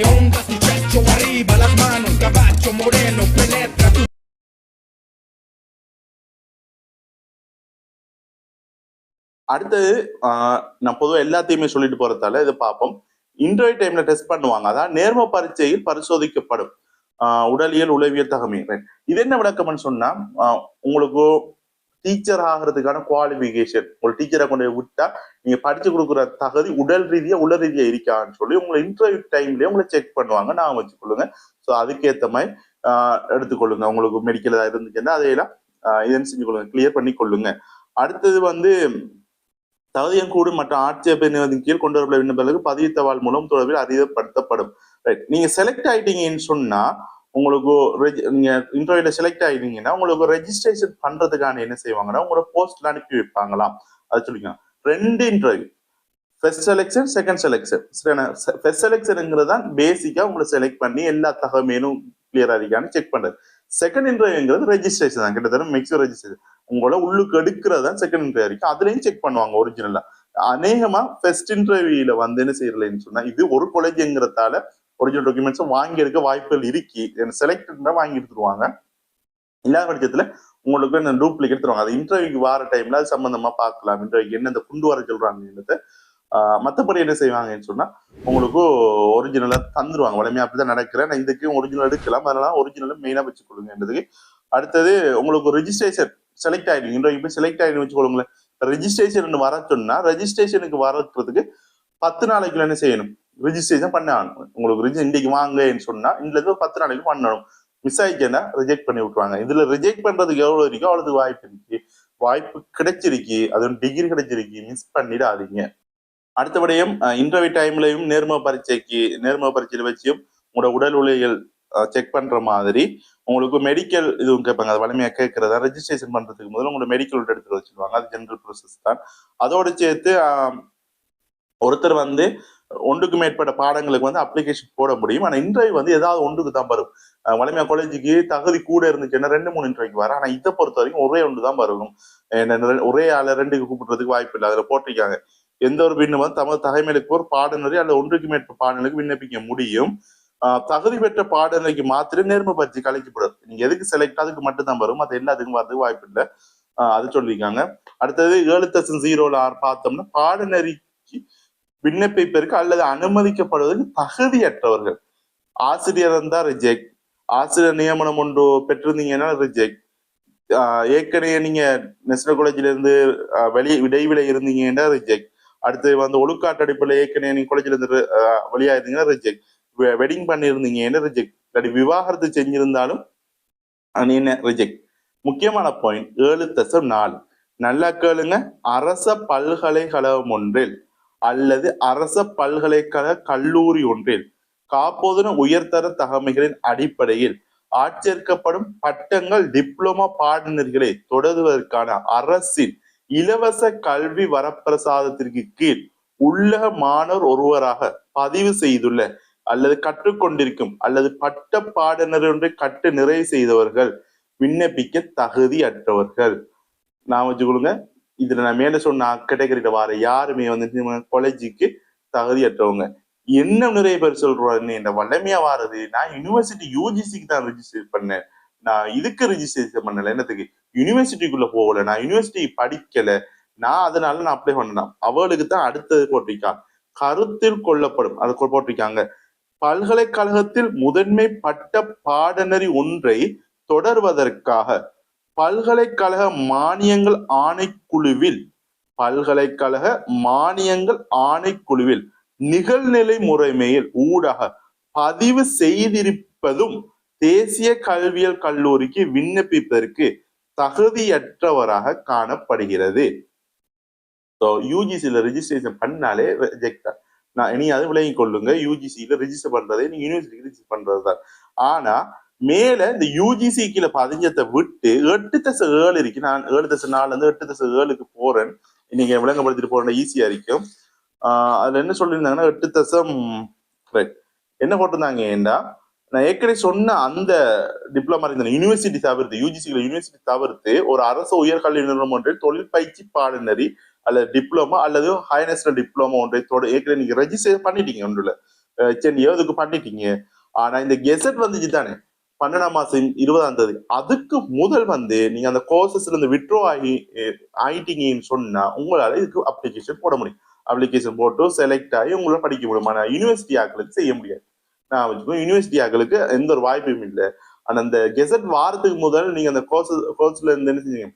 te hundas tu pecho arriba las manos caballo moreno penetra tu. அடுத்தது ஆஹ், நான் பொதுவாக எல்லாத்தையுமே சொல்லிட்டு போறதால இதை பார்ப்போம். இன்றைய டைம்ல டெஸ்ட் பண்ணுவாங்க. அதான் நேர்ம பரீட்சையில் பரிசோதிக்கப்படும். ஆஹ், உடலியல் உளவியல் தகமை இது என்ன விளக்கம்னு சொன்னா உங்களுக்கு டீச்சர் ஆகிறதுக்கான குவாலிஃபிகேஷன் ஒரு டீச்சரை கொண்டு போய் விட்டா நீங்க படிச்சு கொடுக்குற தகுதி உடல் ரீதியா உள்ள ரீதியா இருக்கான்னு சொல்லி உங்களை இன்டர்வியூ டைம்லயே உங்களை செக் பண்ணுவாங்க. நான் வச்சுக்கொள்ளுங்க. ஸோ அதுக்கேற்ற மாதிரி ஆஹ், எடுத்துக்கொள்ளுங்க. உங்களுக்கு மெடிக்கல் ஏதாவது இருந்துச்சுன்னா அதையெல்லாம் ஆஹ், செஞ்சு கொள்ளுங்க? கிளியர் பண்ணி கொள்ளுங்க. அடுத்தது வந்து தகுதியம் கூடு மற்றும் ஆட்சேப நிதியின் கீழ் கொண்டு வரப்பட விண்ணப்பங்களுக்கு பதிவு தவால் மூலம் தொடர்பில் அறிவுப்படுத்தப்படும் ரைட் நீங்க செலக்ட் ஆயிட்டீங்கன்னு சொன்னா உங்களுக்கு நீங்க இன்டர்வியூல செலக்ட் ஆயிட்டீங்கன்னா உங்களுக்கு ரெஜிஸ்ட்ரேஷன் பண்றதுக்கான என்ன செய்வாங்கன்னா உங்களோட போஸ்ட்ல அனுப்பி வைப்பாங்களாம். அது சொல்லிக்கலாம் ரெண்டு interview first selection second selection first செலெக்ஷனுங்கிறது தான் பேசிக்கா உங்களை செலக்ட் பண்ணி எல்லா தகவலும் கிளியரா இருக்கான்னு செக் பண்றது. செகண்ட் இன்டர்வியூங்கிறது ரெஜிஸ்ட்ரேஷன் தான். கிட்டத்தட்ட மேக்ஸிமம் ரெஜிஸ்ட்ரேஷன் உங்களோட உள்ளுக்கு எடுக்கிறது தான் செகண்ட் இன்டர்வியூ இருக்கு அதுலயும் செக் பண்ணுவாங்க ஒரிஜினலா அநேகமா ஃபர்ஸ்ட் இன்டர்வியூல வந்து என்ன செய்யறதுன்னு சொன்னா இது ஒரு காலேஜ்ங்கிறதால ஒரிஜினல் டாக்குமெண்ட்ஸும் வாங்கியிருக்க வாய்ப்புகள் இருக்கு செலக்டட்னா வாங்கி எடுத்துருவாங்க. இல்லாத பட்சத்துல உங்களுக்கு இந்த டூப்ளிகேட் தருவாங்க அது இன்டர்வியூக்கு வர டைம்ல அது சம்பந்தமா பார்க்கலாம். இன்டர்வியூக்கு என்ன இந்த கொண்டு வர சொல்றாங்கன்றத மற்றபடி என்ன செய்வாங்கன்னு சொன்னா உங்களுக்கு ஒரிஜினலா தந்துருவாங்க. வளமையா அப்படிதான் நடக்கிறேன். நான் இதுக்கு ஒரிஜினல் எடுக்கலாம். அதனால ஒரிஜினல் மெயினா வச்சுக்கொள்ளுங்கன்றதுக்கு அடுத்தது உங்களுக்கு ரெஜிஸ்ட்ரேஷன் செலக்ட் ஆயிடுங்க. இன்டர்வியூ போய் செலக்ட் ஆயிடுன்னு வச்சுக்கொள்ளுங்களேன். ரெஜிஸ்ட்ரேஷன் வர சொன்னா ரெஜிஸ்ட்ரேஷனுக்கு வரத்துக்கு பத்து நாளைக்குள்ள என்ன செய்யணும்? ரிஜிஸ்ட்ரேஷன் பண்ண ஆகணும் உங்களுக்கு ரிஜி இன்னைக்கு வாங்கன்னு சொன்னா இதுல இருந்து பத்து நாளைக்கு பண்ணணும். மிஸ் ஆயிடுச்சுன்னா ரிஜெக்ட் பண்ணி விட்டுருவாங்க. இதுல ரிஜெக்ட் பண்றதுக்கு எவ்வளவு இருக்கோ அவ்வளவு வாய்ப்பு இருக்கு. வாய்ப்பு கிடைச்சிருக்கு. அது டிகிரி கிடைச்சிருக்கு. மிஸ் பண்ணிடாதீங்க. அடுத்தபடியும் இன்டர்வியூ டைம்லயும் நேர்ம பரீட்சைக்கு நேர்ம பரீட்சையில வச்சியும் உங்களோட உடல் உலைகள் செக் பண்ற மாதிரி உங்களுக்கு மெடிக்கல் இதுவும் கேட்பாங்க. அது வலிமையாக கேட்கறதா? ரெஜிஸ்ட்ரேஷன் பண்றதுக்கு முதல்ல உங்களோட மெடிக்கல் எடுத்துட்டு வச்சிருவாங்க. அது ஜென்ரல் ப்ரோசஸ் தான். அதோடு சேர்த்து ஆஹ், ஒருத்தர் வந்து ஒன்றுக்கு மேற்பட்ட பாடங்களுக்கு வந்து அப்ளிகேஷன் போட முடியும். ஆனால் இன்டர்வியூ வந்து ஏதாவது ஒன்றுக்கு தான் வரும். வலிமையா காலேஜுக்கு தகுதி கூட இருந்துச்சுன்னா ரெண்டு மூணு இன்டர்வியூக்கு வரும் ஆனா இதை பொறுத்த வரைக்கும் ஒரே ஒன்று தான் வரும் ஒரே ஆள ரெண்டுக்கு கூப்பிடுறதுக்கு வாய்ப்பு இல்லை. அதுல போட்டிருக்காங்க. எந்த ஒரு விண்ணும் வந்து தமிழ் தகைமையிலுக்கு ஒரு பாடநெறி அல்லது ஒன்றுக்கு மேற்பட்ட பாடநெறிக்கு விண்ணப்பிக்க முடியும். ஆஹ் தகுதி பெற்ற பாடநெறிக்கு மாத்திரம் நேர்ம பயிற்சி கலைக்கப்படும் நீங்க எதுக்கு செலக்ட் அதுக்கு மட்டும் தான் வரும். அது எல்லாத்துக்கும் வரதுக்கு வாய்ப்பு இல்லை. ஆஹ் அது சொல்லியிருக்காங்க. அடுத்தது ஏழு தசம் ஜீரோல ஆறு பார்த்தோம்னா பாடநெறிக்கு விண்ணப்பிப்பதற்கு அல்லது அனுமதிக்கப்படுவதற்கு தகுதியற்றவர்கள். ஆசிரியர் இருந்தா ரிஜெக்ட் ஆசிரியர் நியமனம் ஒன்று பெற்றிருந்தீங்கன்னா ரிஜெக்ட் ஏற்கனவே நீங்க நெஸ்டர் காலேஜ்ல இருந்து ஆஹ் வெளியே இடைவில இருந்தீங்கன்னா ரிஜெக்ட் அடுத்து வந்து ஒழுக்காட்டு அடிப்படையில் ஏற்கனவே நீங்க காலேஜ்ல இருந்து வெளியா இருந்தீங்கன்னா ரிஜெக்ட் வெட்டிங் பண்ணியிருந்தீங்கன்னா ரிஜெக்ட் இல்லாட்டி விவாகரத்து செஞ்சிருந்தாலும் என்ன ரிஜெக்ட் முக்கியமான பாயிண்ட் ஏழு தசம் நாலு. நல்லா கேளுங்க. அரச பல்கலைக்கழகம் ஒன்றில் அல்லது அரச பல்கலைக்கழக கல்லூரி ஒன்றில் காப்போதன உயர்தர தகமைகளின் அடிப்படையில் ஆட்சேர்க்கப்படும் பட்டங்கள் டிப்ளமா பாடநெறிகளை தொடருவதற்கான அரசின் இலவச கல்வி வரப்பிரசாதத்திற்கு கீழ் உள்ளக மாணவர் ஒருவராக பதிவு செய்துள்ள அல்லது கற்றுக்கொண்டிருக்கும் அல்லது பட்ட பாடநெறி ஒன்றை கட்டு நிறைவு செய்தவர்கள் விண்ணப்பிக்க தகுதியற்றவர்கள். நான் வச்சுக்கொள்ளுங்க. இதுல நான் மேல சொன்ன கேட்டகரியில வர யாருமே வந்து காலேஜுக்கு தகுதியற்றவங்க. என்ன நிறைய பேர் சொல்றாருன்னு இந்த வல்லமையா வாரது நான் யூனிவர்சிட்டி யூஜிசிக்கு தான் ரிஜிஸ்டர் பண்ணேன். நான் இதுக்கு ரிஜிஸ்ட்ரேஷன் பண்ணல. என்னத்துக்கு? யூனிவர்சிட்டிக்குள்ள போகல. நான் யூனிவர்சிட்டி படிக்கல. நான் அதனால நான் அப்ளை பண்ணலாம் அவளுக்கு தான் அடுத்தது போட்டிருக்கான் கருத்தில் கொள்ளப்படும். அது போட்டிருக்காங்க. பல்கலைக்கழகத்தில் முதன்மை பட்ட பாடநெறி ஒன்றை தொடர்வதற்காக பல்கலைக்கழக மானியங்கள் ஆணைக்குழுவில் பல்கலைக்கழக மானியங்கள் ஆணைக்குழுவில் நிகழ்நிலை முறைமையில் ஊடாக பதிவு செய்திருப்பதும் தேசிய கல்வியல் கல்லூரிக்கு விண்ணப்பிப்பதற்கு தகுதியற்றவராக காணப்படுகிறது. ஸோ யூஜிசியில் ரெஜிஸ்ட்ரேஷன் பண்ணாலே ரிஜெக்ட் தான் நான் இனியாவது விலகி கொள்ளுங்க. யூஜிசியில ரெஜிஸ்டர் பண்றதே நீங்க யூனிவர்சிட்டிக்கு ரிஜிஸ்டர் பண்றது தான் ஆனா மேல இந்த யூஜிசி கீழே பதிஞ்சத்தை விட்டு எட்டு தசை ஏழு இருக்கு. நான் ஏழு தசை நாலுல இருந்து எட்டு தசை ஏழுக்கு போறேன். நீங்க விளங்கப்படுத்திட்டு போறேன் ஈஸியா இருக்கும். ஆஹ் அதுல என்ன சொல்லியிருந்தாங்கன்னா எட்டு தசம் ரைட் என்ன போட்டிருந்தாங்க ஏண்டா? நான் ஏற்கனவே சொன்ன அந்த டிப்ளமா இருந்த யூனிவர்சிட்டி தவிர்த்து யூஜிசியில் யூனிவர்சிட்டி தவிர்த்து ஒரு அரசு உயர்கல்வி நிறுவனம் ஒன்றை தொழில் பயிற்சி பாடநெறி அல்லது டிப்ளமா அல்லது ஹைநேஷனல் டிப்ளமா ஒன்றை தொட ஏற்கனவே நீங்க ரெஜிஸ்டர் பண்ணிட்டீங்க ஒன்றுல. ஹெச்என்டியோ இதுக்கு பண்ணிட்டீங்க. ஆனா இந்த கெசட் வந்துச்சு தானே பன்னெண்டாம் மாசம் இருபதாம் தேதி. அதுக்கு முதல் வந்து நீங்க அந்த கோர்சஸ்ல இருந்து விட்ரோ ஆகி ஆயிட்டீங்கன்னு சொன்னா உங்களால இதுக்கு அப்ளிகேஷன் போட முடியும். அப்ளிகேஷன் போட்டு செலக்ட் ஆகி உங்களால படிக்க முடியும் ஆனால் யூனிவர்சிட்டி ஆக்களுக்கு செய்ய முடியாது. நான் வச்சுக்கோ யூனிவர்சிட்டி ஆக்களுக்கு எந்த ஒரு வாய்ப்பும் இல்லை. ஆனா அந்த கெசட் வாரத்துக்கு முதல் நீங்க அந்த கோர்சஸ் கோர்ஸ்ல இருந்து என்ன செஞ்சீங்க?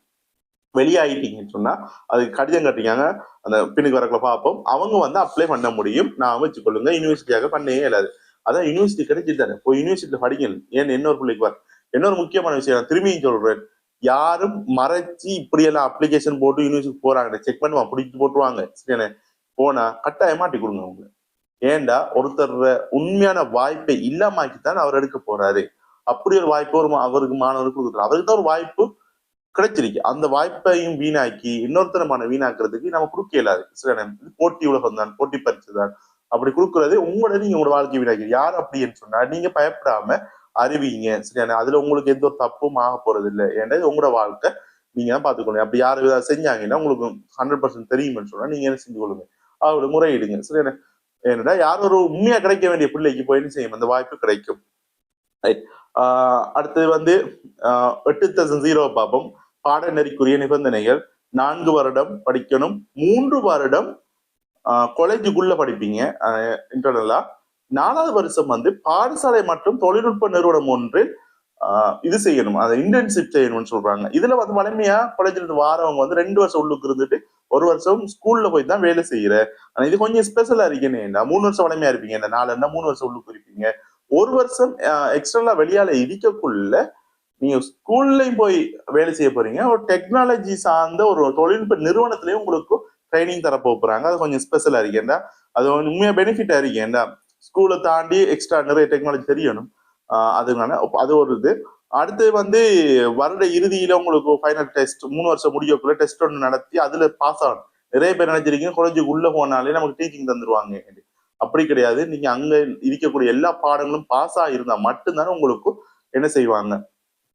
வெளியாயிட்டீங்கன்னு சொன்னா அதுக்கு கடிதம் கட்டிக்காங்க. அந்த பின்னுக்கு வரக்குள்ள பார்ப்போம். அவங்க வந்து அப்ளை பண்ண முடியும். நான் வச்சுக்கொள்ளுங்க. யூனிவர்சிட்டியாக பண்ணவே இல்லாது. அதான் யூனிவர்சிட்டி கிடைச்சிட்டு தானே. போய் யூனிவர்சிட்டியில படிக்கணும் ஏன் இன்னொரு பிள்ளைக்கு வர இன்னொரு முக்கியமான விஷயம் நான் திரும்பியும் சொல்றேன். யாரும் மறைச்சு இப்படியெல்லாம் அப்ளிகேஷன் போட்டு யூனிவர்சிட்டி போறாங்க செக் பண்ணுவான் பிடிச்சி போட்டுருவாங்க. சரியான போனா கட்டாயம் மாட்டி கொடுங்க அவங்க ஏண்டா ஒருத்தர் உண்மையான வாய்ப்பை இல்லாமக்கித்தான் அவர் எடுக்க போறாரு. அப்படி ஒரு வாய்ப்பு ஒரு அவருக்கு மாணவருக்கு கொடுக்குறாரு அவருக்கு தான் ஒரு வாய்ப்பு கிடைச்சிருக்கு. அந்த வாய்ப்பையும் வீணாக்கி இன்னொருத்தரமான வீணாக்குறதுக்கு நம்ம கொடுக்க இயலாது. சரியான போட்டி உலகம் தான் போட்டி பரிசு தான் அப்படி கொடுக்கறது உங்களோட நீங்க உங்களோட வாழ்க்கை வீணாக்கி யார் அப்படின்னு சொன்னா நீங்க பயப்படாம அறிவிங்க. சரியான அதுல உங்களுக்கு எந்த ஒரு தப்பும் ஆக போறது இல்லை. ஏன்னா உங்களோட வாழ்க்கை. நீங்க தான் பாத்துக்கணும் அப்படி யாரு ஏதாவது செஞ்சாங்கன்னா உங்களுக்கு ஹண்ட்ரட் பர்சன்ட் தெரியும்னு சொன்னா நீங்க என்ன செஞ்சு கொள்ளுங்க? அவரோட முறையிடுங்க. சரியான ஏன்னா யார் ஒரு உண்மையா கிடைக்க வேண்டிய பிள்ளைக்கு போய் என்ன செய்யும்? அந்த வாய்ப்பு கிடைக்கும். ஆஹ் அடுத்தது வந்து ஆஹ் எட்டு தௌசண்ட் ஜீரோ பார்ப்போம் பாடநெறிக்குரிய நிபந்தனைகள். நான்கு வருடம் படிக்கணும். மூன்று வருடம் காலேஜுக்குள்ள படிப்பீங்க இன்டர்னலா நாலாவது வருஷம் வந்து பாடசாலை மற்றும் தொழில்நுட்ப நிறுவனம் ஒன்றில் இது செய்யணும். அதை இன்டர்ன்ஷிப் செய்யணும்னு சொல்றாங்க. இதுல வந்து வலிமையா காலேஜ்ல இருந்து வாரவங்க வந்து ரெண்டு வருஷம் உள்ளுக்கு இருந்துட்டு ஒரு வருஷம் ஸ்கூல்ல போய் தான் வேலை செய்யற. ஆனா இது கொஞ்சம் ஸ்பெஷலா இருக்கேன்னு மூணு வருஷம் வலிமையா இருப்பீங்க இந்த நாலு என்ன மூணு வருஷம் உள்ளுக்கு இருப்பீங்க. ஒரு வருஷம் எக்ஸ்டர்னலா வெளியால இருக்கக்குள்ள நீங்க ஸ்கூல்லையும் போய் வேலை செய்ய போறீங்க. ஒரு டெக்னாலஜி சார்ந்த ஒரு தொழில்நுட்ப நிறுவனத்திலயும் உங்களுக்கு ட்ரைனிங் தர போகிறாங்க அது கொஞ்சம் ஸ்பெஷலாக இருக்கேன்டா அது உண்மையாக பெனிஃபிட்டாக இருக்கேன்டா ஸ்கூலை தாண்டி எக்ஸ்ட்ரா நிறைய டெக்னாலஜி தெரியணும். அதுனால அது ஒரு இது. அடுத்து வந்து வருட இறுதியில் உங்களுக்கு ஃபைனல் டெஸ்ட் மூணு வருஷம் முடியக்குள்ள டெஸ்ட் ஒன்று நடத்தி அதில் பாஸ் ஆகணும். நிறைய பேர் நினைச்சிருக்கீங்க காலேஜுக்கு உள்ளே போனாலே நமக்கு டீச்சிங் தந்துருவாங்க. அப்படி கிடையாது. நீங்கள் அங்கே இருக்கக்கூடிய எல்லா பாடங்களும் பாஸ் ஆகிருந்தால் மட்டும்தானே உங்களுக்கு என்ன செய்வாங்க?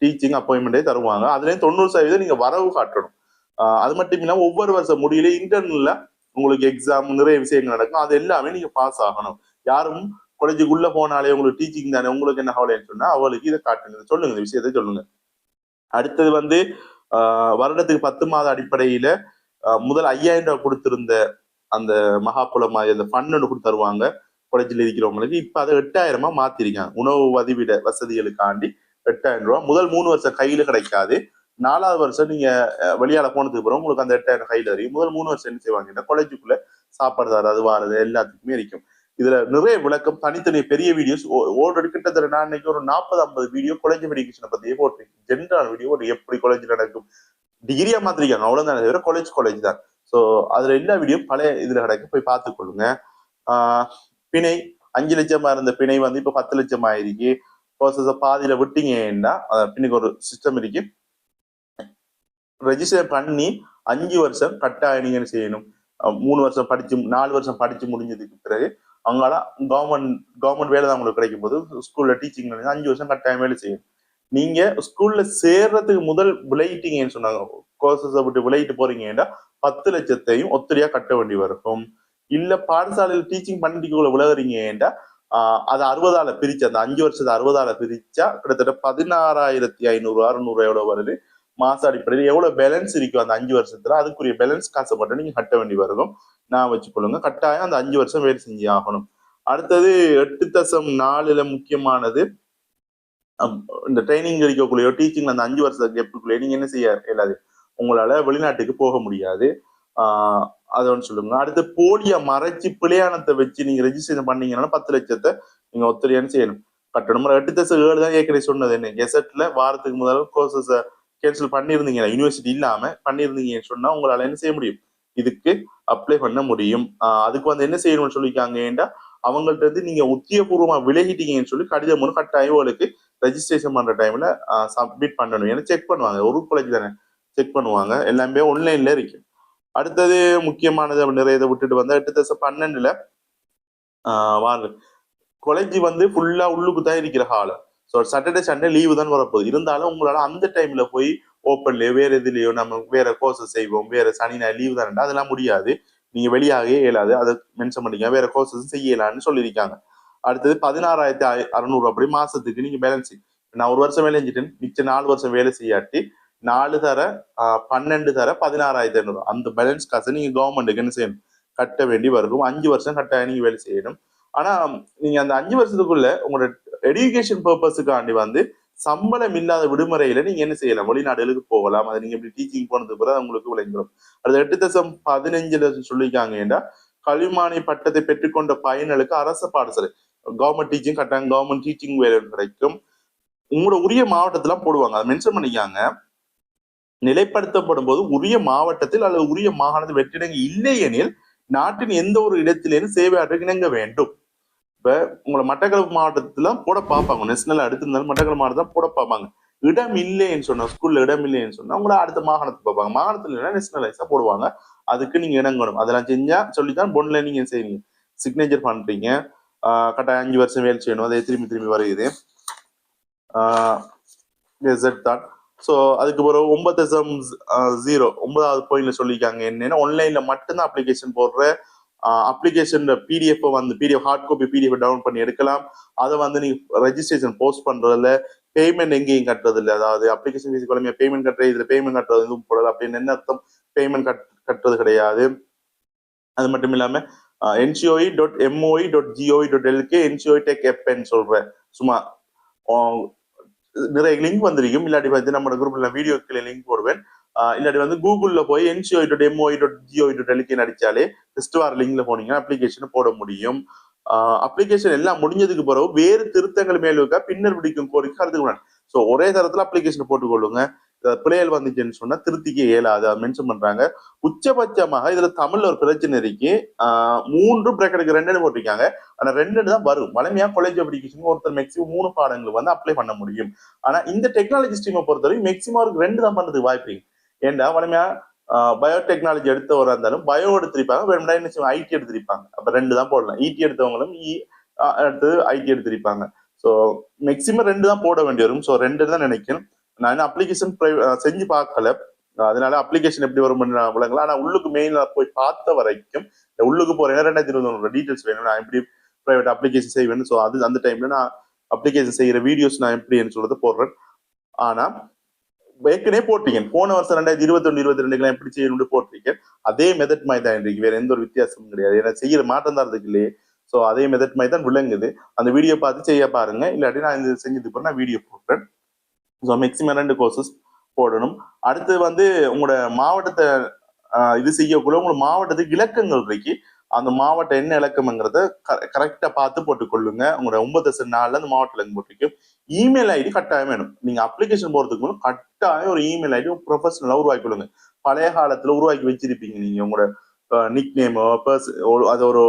டீச்சிங் அப்பாயின்மெண்டே தருவாங்க. அதுலேயும் தொண்ணூறு சதவீதம் நீங்கள் வரவு காட்டணும். அது மட்டும் இல்லாமல் ஒவ்வொரு வருஷம் முடியல இன்டர்னல்ல உங்களுக்கு எக்ஸாம் நிறைய விஷயங்கள் நடக்கும். அது எல்லாமே நீங்க பாஸ் ஆகணும். யாரும் குறைஞ்சுக்குள்ள போனாலே உங்களுக்கு டீச்சிங் தானே உங்களுக்கு என்ன கவலைன்னு சொன்னா அவளுக்கு இதை காட்டுங்க. சொல்லுங்க இந்த விஷயத்த சொல்லுங்க. அடுத்தது வந்து ஆஹ் வருடத்துக்கு பத்து மாத அடிப்படையில முதல் ஐயாயிரம் ரூபாய் கொடுத்திருந்த அந்த மகாபுலமா அந்த ஃபண்ட் ஒன்று கொடுத்து தருவாங்க. குறைஞ்சில் இருக்கிறவங்களுக்கு இப்ப அதை எட்டாயிரமா மாத்திருக்காங்க. உணவு வதிவிட வசதிகளுக்காண்டி எட்டாயிரம் ரூபாய். முதல் மூணு வருஷம் கையில கிடைக்காது. நாலாவது வருஷம் நீங்க வெளியால போனதுக்கு அப்புறம் உங்களுக்கு அந்த எட்டாயிரம் கையில அறியும் முதல் மூணு வருஷம் என்ன செய்வாங்க? காலேஜுக்குள்ள சாப்பாடு தராது வாரது எல்லாத்துக்குமே இருக்கும். இதுல நிறைய விளக்கம் தனித்தனி பெரிய வீடியோஸ் ஆல்ரெடி கிட்டத்தட்ட நான் இன்னைக்கு ஒரு நாற்பது ஐம்பது வீடியோ கொலைஞ்சு மெடிக்கேஷனை பத்தியே போட்டிருக்கேன். ஜென்ரல் வீடியோ ஒரு எப்படி காலேஜ் நடக்கும்? டிகிரியா மாத்திருக்காங்க. அவ்வளவுதான். தவிர காலேஜ் காலேஜ் தான். ஸோ அதுல எல்லா வீடியோ பழைய இதுல கிடக்கு. போய் பார்த்துக்கொள்ளுங்க ஆஹ் பிணை அஞ்சு லட்சமா இருந்த பிணை வந்து இப்ப பத்து லட்சம் ஆயிருக்கு ப்ராசஸ பாதியில விட்டீங்கன்னா அஹ் பின்னுக்கு ஒரு சிஸ்டம் இருக்கு. ரெஜிஸ்டர் பண்ணி அஞ்சு வருஷம் கட்டாய நீங்க செய்யணும் மூணு வருஷம் படிச்சு நாலு வருஷம் படிச்சு முடிஞ்சதுக்கு பிறகு அவங்களால கவர்மெண்ட் கவர்மெண்ட் வேலை தான் உங்களுக்கு கிடைக்கும் போது ஸ்கூல்ல டீச்சிங் அஞ்சு வருஷம் கட்டாயம் வேலை செய்யணும். நீங்க ஸ்கூல்ல சேர்றதுக்கு முதல் விளையிட்டீங்கன்னு சொன்னாங்க. கோர்சஸை விட்டு விளையிட்டு போறீங்கன்னா பத்து லட்சத்தையும் ஒத்திரியா கட்ட வேண்டி வரும். இல்ல பாடசாலையில் டீச்சிங் பண்ணிட்டு விளையாடுறீங்கன்னா ஆஹ் அது அறுபதால பிரிச்சு அந்த அஞ்சு வருஷத்தை அறுபதால பிரிச்சா கிட்டத்தட்ட பதினாறாயிரத்தி ஐநூறு அறுநூறு எவ்வளவு வருது? மாச அடிப்படையில். எவ்வளவு பேலன்ஸ் இருக்கும் அந்த அஞ்சு வருஷத்துல அதுக்குரிய பேலன்ஸ் காசை மட்டும் நீங்க கட்ட வேண்டி வரும் நான் வச்சுக்கொள்ளுங்க கட்டாயம் அந்த அஞ்சு வருஷம் வேலை செஞ்சு ஆகணும். அடுத்தது எட்டு தசம் நாலுல முக்கியமானது அம், இந்த ட்ரைனிங் இருக்கக்குள்ளேயோ டீச்சிங்ல அந்த அஞ்சு வருஷ கேப்புக்குள்ளேயோ நீங்க என்ன செய்ய இயலாது. உங்களால வெளிநாட்டுக்கு போக முடியாது. ஆஹ் அதை ஒன்று சொல்லுங்க. அடுத்து போலிய மறைச்சு பிள்ளையானத்தை வச்சு நீங்க ரெஜிஸ்ட்ரேஷன் பண்ணீங்கன்னா பத்து லட்சத்தை நீங்க ஒத்துழையான்னு செய்யணும். கட்டணும் எட்டு தசம் ஏழு தான் ஏற்கனவே சொன்னது. என்ன கெசட்ல வாரத்துக்கு முதல்ல கோர்சஸை கேன்சல் பண்ணியிருந்தீங்க யூனிவர்சிட்டி இல்லாமல் பண்ணியிருந்தீங்கன்னு சொன்னால் உங்களால் என்ன செய்ய முடியும்? இதுக்கு அப்ளை பண்ண முடியும். அதுக்கு வந்து என்ன செய்யணும்னு சொல்லியிருக்காங்கடா அவங்கள்ட்ட இருந்து நீங்க உத்தியபூர்வமா விலகிட்டீங்கன்னு சொல்லி கடிதம் ஒன்று கட்டாயம் உங்களுக்கு ரெஜிஸ்ட்ரேஷன் பண்ற டைம்ல சப்மிட் பண்ணணும். ஏன்னா செக் பண்ணுவாங்க. ஒரு காலேஜ் தானே. செக் பண்ணுவாங்க. எல்லாமே ஆன்லைன்ல இருக்கு அடுத்தது முக்கியமானது நிறைய இதை விட்டுட்டு வந்தா எட்டு தசம் பன்னெண்டுல ஆஹ் வாங்க காலேஜ் வந்து ஃபுல்லா உள்ளுக்கு தான் இருக்கிற ஹாலை ஸோ சாட்டர்டே சண்டே லீவு தான் வரப்போகுது. இருந்தாலும் உங்களால அந்த டைம்ல போய் ஓப்பன்லயோ வேற இதுலயோ நம்ம வேற கோர்சஸ் செய்வோம் வேற சனி ஞாயிறு லீவு தானே அதெல்லாம் முடியாது. நீங்க வெளியாகவே இயலாது. அதை மென்ஷன் பண்ணிக்க வேற கோர்சஸ் செய்யலாம்னு சொல்லியிருக்காங்க. அடுத்தது பதினாறாயிரத்தி அறுநூறு அப்படி மாசத்துக்கு நீங்க பேலன்ஸ் நான் ஒரு வருஷம் வேலை செஞ்சுட்டேன். மிச்சம் நாலு வருஷம் வேலை செய்யாட்டி நாலு தர பன்னெண்டு தர பதினாறாயிரத்தி ஐநூறு. அந்த பேலன்ஸ் காசை நீங்க கவர்மெண்ட்டுக்கு என்ன செய்யணும்? கட்ட வேண்டி வரும் அஞ்சு வருஷம் கட்டாயம் நீங்க வேலை செய்யணும். ஆனா நீங்க அந்த அஞ்சு வருஷத்துக்குள்ள உங்களோட எடுகேஷன் பர்பஸுக்காண்டி வந்து சம்பளம் இல்லாத விடுமுறையில நீங்க என்ன செய்யலாம்? வெளிநாடுகளுக்கு போகலாம். அதை நீங்க இப்படி டீச்சிங் போனது பிறகு உங்களுக்கு விளங்கிடும் அது எட்டு தசம் பதினஞ்சுல சொல்லியிருக்காங்க ஏண்டா? கல்விமானி பட்டத்தை பெற்றுக்கொண்ட பயனுக்கு அரசு பாடசாலை கவர்மெண்ட் டீச்சிங் கட்டாயம் கவர்மெண்ட் டீச்சிங் வேலை கிடைக்கும். உங்களோட உரிய மாவட்டத்திலாம் போடுவாங்க. அதை மென்ஷன் பண்ணிக்காங்க. நிலைப்படுத்தப்படும் போது உரிய மாவட்டத்தில் அல்லது உரிய மாகாணத்தில் வெற்றிடங்கள் இல்லை எனில் நாட்டின் எந்த ஒரு இடத்திலேயும் சேவை இணங்க வேண்டும். இப்போ உங்களை மட்டக்களப்பு மாவட்டத்துல போட பார்ப்பாங்க. நேஷனல் அடுத்து இருந்தாலும் மட்டக்களப்பு மாவட்டத்தில் போட பார்ப்பாங்க. இடம் இல்லைன்னு சொன்னால் ஸ்கூல்ல இடம் இல்லைன்னு சொன்னா உங்களை அடுத்த மாகாணத்துக்கு பார்ப்பாங்க. மாகாணத்துல இல்லைன்னா நேஷனலைஸா போடுவாங்க. அதுக்கு நீங்க இணங்கணும். அதெல்லாம் செஞ்சா சொல்லித்தான் பொண்ணில் நீங்க செய்வீங்க சிக்னேச்சர் பண்ணுறீங்க கட்டாயம் அஞ்சு வருஷம் வேலை செய்யணும். அதே திரும்பி திரும்பி வருகிறது ரிசல்ட் தான் ஸோ அதுக்கு பிறகு ஒன்பது தசம் ஜீரோ ஒன்பதாவது பாயிண்ட்ல சொல்லியிருக்காங்க என்னன்னா ஆன்லைன்ல மட்டும்தான் அப்ளிகேஷன் போடுற அப்ளிகேஷன் பிடிஎஃப் வந்து PDF hard copy PDF down பண்ணி எடுக்கலாம். அதை வந்து நீ ரெஜிஸ்ட்ரேஷன் போஸ்ட் பண்றதுல பேமெண்ட் எங்கேயும் கட்டுறது இல்லை அதாவது அப்ளிகேஷன் ஃபீஸ் குழந்தைய பேமெண்ட் கட்டுறது இதுல பேமெண்ட் கட்டுறது எதுவும் போடல அப்படின்னு என்ன அர்த்தம்? பேமெண்ட் கட் கட்டுறது கிடையாது. அது மட்டும் இல்லாம NCOE dot MOE dot GOE dot LK NCOE tech எப்பன்னு சொல்றேன் சும்மா நிறைய லிங்க் வந்திருக்கும். இல்லாட்டி பார்த்து நம்ம குரூப்ல வீடியோக்களை லிங்க் போடுவேன். இல்லாட்டி வந்து கூகுள்ல போய் NCO dot MOI dot GOE dot LK அடிச்சாலே first வார லிங்க்ல போனீங்கன்னா அப்ளிகேஷன் போட முடியும். அப்ளிகேஷன் எல்லாம் முடிஞ்சதுக்கு பிறகு வேறு திருத்தங்கள் மேலுக்கா பின்னர் பிடிக்கும் கோரிக்கை அதுக்கு ஸோ ஒரே தரத்துல அப்ளிகேஷன் போட்டுக்கொள்ளுங்க. இந்த பிள்ளைகள் வந்துச்சுன்னு சொன்னா திருத்திக்க இயலாது. அதை மென்ஷன் பண்றாங்க. உச்சபட்சமாக இதுல தமிழ்ல ஒரு பிரச்சனை இருக்கு. மூன்று பிரக்கெட்டுக்கு ரெண்டு போட்டிருக்காங்க. ஆனா ரெண்டு தான் வரும். வளமையா காலேஜ் அப்ளிகேஷன் ஒருத்தர் மேக்ஸிமம் மூணு பாடங்கள் வந்து அப்ளை பண்ண முடியும். ஆனா இந்த டெக்னாலஜி ஸ்ட்ரீமை பொறுத்தவரைக்கும் மேக்ஸிமம் அவருக்கு ரெண்டு தான் பண்றதுக்கு வாய்ப்பு இருக்கு. ஏன்டா வளமையா பயோடெக்னாலஜி எடுத்தவரா இருந்தாலும் பயோ எடுத்திருப்பாங்க. வேணும்னா என்ன செய்வாங்க ஐடி எடுத்திருப்பாங்க. அப்ப ரெண்டு தான் போடலாம். இடி எடுத்தவங்களும் e, இ அடுத்தது ஐடி எடுத்திருப்பாங்க. ஸோ மேக்ஸிமம் ரெண்டு தான் போட வேண்டி வரும். ஸோ ரெண்டு தான் நினைக்கணும். நான் இன்னும் அப்ளிகேஷன் செஞ்சு பார்க்கல. அதனால அப்ளிகேஷன் எப்படி வரும் விளங்கலாம் ஆனால் உள்ளுக்கு மெயினில் போய் பார்த்த வரைக்கும் உள்ளுக்கு போகிற ரெண்டாயிரத்தி இருபது டீட்டெயில்ஸ் வேணும். நான் எப்படி ப்ரைவேட் அப்ளிகேஷன் செய்வேன் ஸோ அது அந்த டைம்ல நான் அப்ளிகேஷன் செய்கிற வீடியோஸ் நான் எப்படின்னு சொல்றது போடுறேன். ஆனால் ஏற்கனவே போட்டீங்க போன வருஷம் ரெண்டாயிரத்தி இருபத்தி ஒன்று இருபத்தி ரெண்டுக்கெல்லாம் எப்படி செய்யணும்னு போட்டிருக்கேன். அதே மெதட் மாதிரி தான் இன்றைக்கு. வேற எந்த ஒரு வித்தியாசமும் கிடையாது. ஏன்னா செய்யற மாற்றம் தான் இருக்கு இல்லையே. ஸோ அதே மெதட் மாதிரி தான் விளங்குது. அந்த வீடியோ பார்த்து செய்ய பாருங்க. இல்லாட்டி நான் இது செஞ்சதுக்கு அப்புறம் நான் வீடியோ போடுறேன். ஸோ மேக்ஸிமம் ரெண்டு கோர்சஸ் போடணும். அடுத்து வந்து உங்களோட மாவட்டத்தை இது செய்யக்குள்ள உங்களோட மாவட்டத்துக்கு இலக்கங்கள் இருக்கு. அந்த மாவட்டம் என்ன இலக்கம்ங்கிறத கரெக்டா பார்த்து போட்டுக்கொள்ளுங்க. உங்களோட ஒன்பது தசை நாள்ல அந்த மாவட்ட இலக்கம் போட்டிருக்கும். இமெயில் ஐடி கட்டாயம் வேணும். நீங்க அப்ளிகேஷன் போறதுக்கு முன்னாடி கட்டாயம் ஒரு இமெயில் ஐடி ப்ரொஃபஷனலா உருவாக்கி கொள்ளுங்க பழைய காலத்துல உருவாக்கி வச்சிருப்பீங்க நீங்க உங்களோட நிக் நேமோ பர்ஸ் அது ஒரு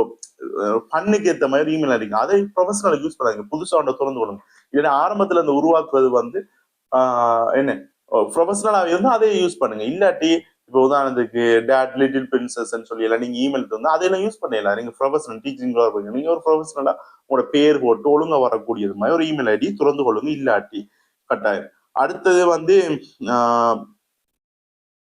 பண்ணுக்கு ஏத்த மாதிரி இமெயில் ஐடிங்க அதை ப்ரொஃபஷனல் யூஸ் பண்ணாதீங்க. புதுசா ஒன்றை திறந்து கொள்ளுங்க. இல்லைன்னா ஆரம்பத்துல அந்த உருவாக்குறது வந்து என்ன? ப்ரொஃபஷனலாக இருந்தால் அதே யூஸ் பண்ணுங்க. இல்லாட்டி இப்போ உதாரணத்துக்கு டேட் லிட்டில் பிரின்சஸ்ன்னு சொல்லி எல்லாம் நீங்க இமெயில் இருந்தா அதையெல்லாம் யூஸ் பண்ணலாம் நீங்க ப்ரொஃபஷனல் டீச்சிங் இருப்பீங்க நீங்கள் ஒரு ப்ரொஃபஷனலாக உங்களோட பேர் போட்டு ஒழுங்கா வரக்கூடியது மாதிரி ஒரு இமெயில் ஐடி திறந்து கொள்ளுங்க இல்லாட்டி கட்டாயம். அடுத்தது வந்து ஆஹ்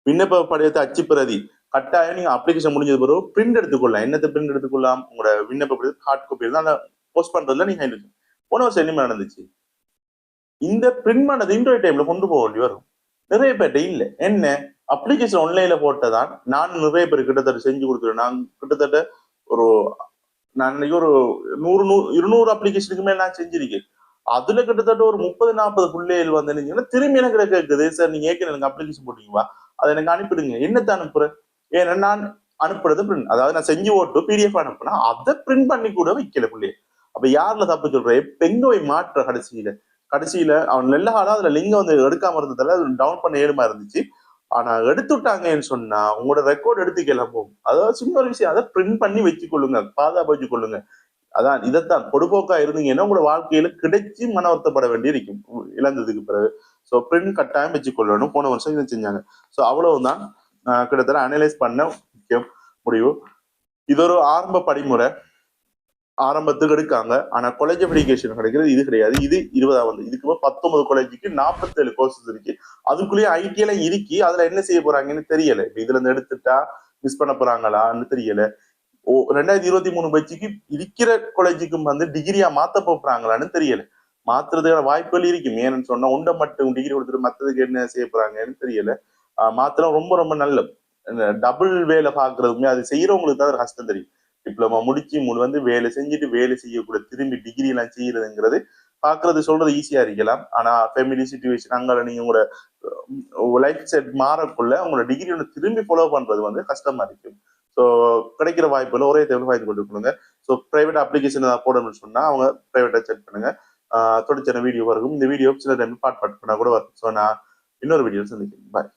விண்ணப்ப படிவத்தை அச்சு பிரதி கட்டாயம் நீங்க அப்ளிகேஷன் முடிஞ்சது பிறகு பிரிண்ட் எடுத்துக்கொள்ளலாம். என்னத்தை பிரிண்ட் எடுத்துக்கொள்ளலாம்? உங்களோட விண்ணப்ப படிவத்தை ஹார்ட் காப்பி இருந்தால் அந்த போஸ்ட் பண்றதுல நீங்க இருக்கு போன வருஷம் என்ன நடந்துச்சு? இந்த பிரிண்ட் பண்ணது இன்டர்வியூ டைம்ல கொண்டு போக வேண்டி வரும். நிறைய பேர்ட்ட இல்லை. என்ன? அப்ளிகேஷன் ஆன்லைன்ல போட்டதான் நான் நிறைய பேர் கிட்டத்தட்ட செஞ்சு கொடுத்துருவேன். நான் கிட்டத்தட்ட ஒரு நான் இன்னைக்கு ஒரு நூறு நூறு இருநூறு அப்ளிகேஷனுக்கு மேல நான் செஞ்சிருக்கேன். அதுல கிட்டத்தட்ட ஒரு முப்பது நாற்பது பிள்ளைகள் வந்து திரும்பி எனக்கு கேட்குது சார் நீங்க ஏற்கனவே எனக்கு அப்ளிகேஷன் போட்டீங்களா அதை எனக்கு அனுப்பிடுங்க. என்னத்தை அனுப்புறேன்? ஏன்னா நான் அனுப்புறது பிரிண்ட் அதாவது நான் செஞ்சு ஓட்டு பிடிஎஃப் அனுப்புனா அதை பிரிண்ட் பண்ணி கூட வைக்கல பிள்ளைய. அப்ப யாருல தப்பு சொல்றேன்? இப்ப எங்க போய் மாற்ற கடைசியில? கடைசியில அவன் நல்ல அதுல லிங்கம் வந்து எடுக்காம இருந்ததால டவுன் பண்ண ஏழுமா இருந்துச்சு. ஆனா எடுத்துட்டாங்கன்னு சொன்னா உங்களோட ரெக்கார்ட் எடுத்து கிளம்பும் அதாவது சின்ன ஒரு விஷயம். அதை பிரிண்ட் பண்ணி வச்சுக்கொள்ளுங்க. பாதுகாப்பு வச்சுக்கொள்ளுங்க அதான் இதைத்தான். பொடுபோக்கா இருந்தீங்கன்னா உங்களோட வாழ்க்கையில கிடைச்சி மன வருத்தப்பட வேண்டி இருக்கும் இழந்ததுக்கு பிறகு. ஸோ பிரிண்ட் கட்டாயம் வச்சுக்கொள்ளணும். போன வருஷம் இதை செஞ்சாங்க. ஸோ அவ்வளவுதான். ஆஹ் கிட்டத்தட்ட அனலைஸ் பண்ண முக்கியம் முடிவு. இது ஒரு ஆரம்ப படிமுறை. ஆரம்பத்துக்கு எடுக்காங்க. ஆனா காலேஜ் அப்ளிகேஷன் கிடைக்கிறது இது கிடையாது. இது இருபதாவது. இதுக்கு பத்தொன்பது காலேஜுக்கு நாற்பத்தேழு கோர்சஸ் இருக்கு. அதுக்குள்ளேயே ஐடி எல்லாம் இருக்கு அதுல என்ன செய்ய போறாங்கன்னு தெரியல. இப்ப இதுல இருந்து எடுத்துட்டா மிஸ் பண்ண போறாங்களான்னு தெரியல. ஓ ரெண்டாயிரத்தி இருபத்தி மூணு பட்சிக்கு இருக்கிற காலேஜுக்கும் வந்து டிகிரியா மாத்த போறாங்களான்னு தெரியல. மாத்துறதுக்கான வாய்ப்புகள் இருக்கும் ஏன்னு சொன்னா உண்டை மட்டும் டிகிரி கொடுத்துட்டு மத்ததுக்கு என்ன செய்ய போறாங்கன்னு தெரியல. மாத்திரம் ரொம்ப ரொம்ப நல்லது. டபுள் வேலை பாக்குறதுமே அது செய்யறவங்களுக்கு தான் கஷ்டம் தெரியும். டிப்ளமா முடிச்சு மூணு வந்து வேலை செஞ்சுட்டு வேலை செய்யக்கூட திரும்பி டிகிரி எல்லாம் செய்யறதுங்கிறது பாக்குறது சொல்றது ஈஸியா இருக்கலாம். ஆனா ஃபேமிலி சுச்சுவேஷன் அங்கே நீங்க உங்களோட லைஃப் செட் மாறக்குள்ள உங்களோட டிகிரி ஒன்று திரும்பி ஃபாலோ பண்றது வந்து கஷ்டமா இருக்கும் ஸோ கிடைக்கிற வாய்ப்புல ஒரே தேவை வாய்ப்பு கொண்டு கொடுங்க. ஸோ ப்ரைவேட் அப்ளிகேஷன் போடணும்னு சொன்னா அவங்க ப்ரைவேட்டா செக் பண்ணுங்க. தொடர்ச்சியான வீடியோ வரும். இந்த வீடியோ சில டைம் பார்ட் பார்ட் பண்ணா கூட வரும். ஸோ நான் இன்னொரு வீடியோ சந்திக்கிறேன். பாய்